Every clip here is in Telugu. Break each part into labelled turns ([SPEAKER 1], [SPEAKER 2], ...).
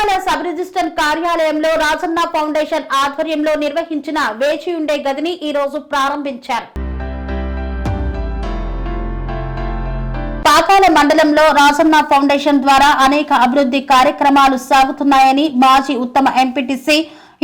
[SPEAKER 1] రిజిస్టర్ కార్యాలయంలో రాజన్న ఫౌండేషన్ ఆధ్వర్యంలో నిర్వహించిన వేచి ఉండే గదిని ఈ రోజు ప్రారంభించారు. పాకాల మండలంలో రాజన్న ఫౌండేషన్ ద్వారా అనేక అభివృద్ధి కార్యక్రమాలు సాగుతున్నాయని మాజీ ఉత్తమ ఎంపీటీసీ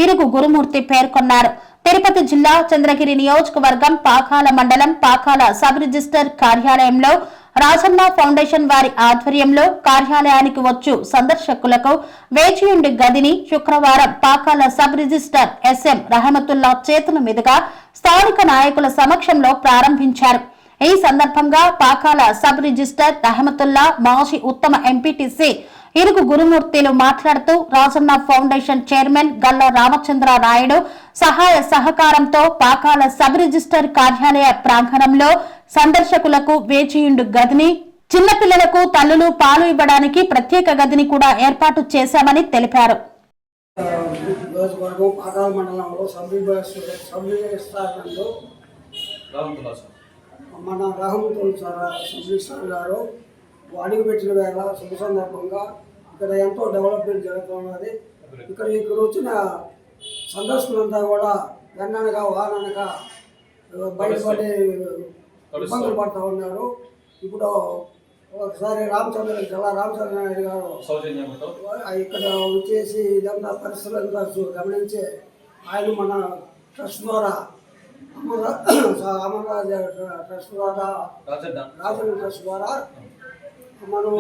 [SPEAKER 1] ఇరుగు గురుమూర్తి పేర్కొన్నారు. తిరుపతి జిల్లా చంద్రగిరి నియోజకవర్గం పాకాల మండలం పాకాల సబ్ రిజిస్టర్ కార్యాలయంలో రాజన్న ఫౌండేషన్ వారి ఆధ్వర్యంలో కార్యాలయానికి వచ్చు సందర్శకులకు వేచియుండి గదిని శుక్రవారం Pakala sub registrar SM Rahamatullah చేతుల మీదుగా స్థానిక నాయకుల సమక్షంలో ప్రారంభించారు. ఈ సందర్భంగా పాకాల సబ్ రిజిస్టర్ రహమతుల్లా మాజీ ఉత్తమ ఎంపీటీసీ ఇరుగు గురుమూర్తిలు మాట్లాడుతూ రాజన్న ఫౌండేషన్ చైర్మన్ గల్లా రామచంద్ర నాయుడు సహాయ సహకారంతో పాకాల సబ్ రిజిస్టర్ కార్యాలయ ప్రాంగణంలో సందర్శకులకు వేచియుండు గదిని చిన్నపిల్లలకు తల్లులు పాలు ఇవ్వడానికి ప్రత్యేక గదిని కూడా ఏర్పాటు చేశామని తెలిపారు.
[SPEAKER 2] నియోజకవర్గం మండలంలో మన రహమతుల్ సార్ గారు అడుగు పెట్టిన వేళ శుభ సందర్భంగా ఇక్కడ ఎంతో డెవలప్మెంట్ జరుగుతున్నది ఇక్కడ ఇక్కడ వచ్చిన సందర్శకులంతా కూడా వెన్ననగా వాననగా బయటపడి ఇబ్బందులు పడుతూ ఉన్నారు. ఇప్పుడు ఒకసారి రామచంద్ర జిల్లా రామచంద్ర నాయుడు గారు ఇక్కడ వచ్చేసి ఇదంతా పరిస్థితులంతా గమనించి ఆయన మన ట్రస్ట్ ద్వారా అమర అమరరాజ ట్రస్ట్ ద్వారా
[SPEAKER 3] రాజన్న.
[SPEAKER 2] రాజన్ ట్రస్ట్ ద్వారా మనం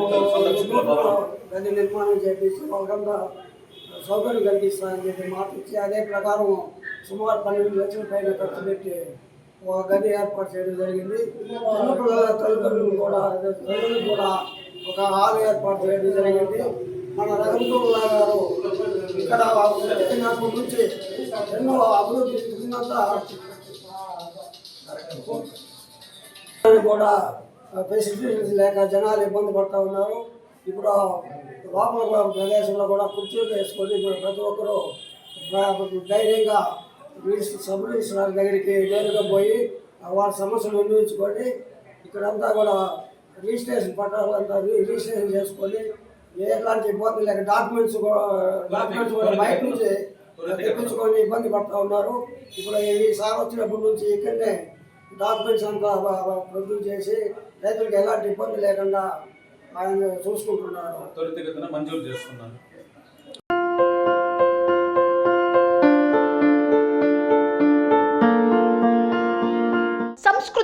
[SPEAKER 2] గది నిర్మాణం చేపించి వాళ్ళకంతా సౌకర్యం కలిగిస్తామని చెప్పి మాట ఇచ్చి అదే ప్రకారం సుమారు పన్నెండు లక్షల పైన ఖర్చు పెట్టి ఒక గది ఏర్పాటు చేయడం జరిగింది. చిన్నపిల్లల తల్లిదండ్రులు కూడా తల్లులు కూడా ఒక హాల్ ఏర్పాటు చేయడం జరిగింది. మన రఘుతుల్లా గారు ఇక్కడ పుట్టినప్పటి నుంచి ఎన్నో అభివృద్ధి చెందినంత కూడా ఫెసిలిటీస్ లేక జనాలు ఇబ్బంది పడుతూ ఉన్నారు. ఇప్పుడు లోపల ప్రదేశంలో కూడా కుర్చీలు వేసుకొని ఇప్పుడు ప్రతి ఒక్కరూ ధైర్యంగా సబ్ రిజిస్ట్రార్ దగ్గరికి నేరుగా పోయి వారి సమస్యలు వినియోగించుకొని ఇక్కడంతా కూడా రిజిస్ట్రేషన్ పట్టాలంతా రిజిస్ట్రేషన్ చేసుకొని ఎలాంటి ఇబ్బంది లేక డాక్యుమెంట్స్ కూడా డాక్యుమెంట్స్ కూడా బయట నుంచి తెప్పించుకొని ఇబ్బంది పడుతూ ఉన్నారు. ఇప్పుడు ఈ సార్ వచ్చినప్పటి నుంచి ఇక్కడనే డాక్యుమెంట్స్ అంతా ప్రొడ్యూస్ చేసి రైతులకు ఎలాంటి ఇబ్బంది లేకుండా ఆయన చూసుకుంటున్నారు.
[SPEAKER 3] త్వరితగతిన మంజూరు చేస్తున్నాను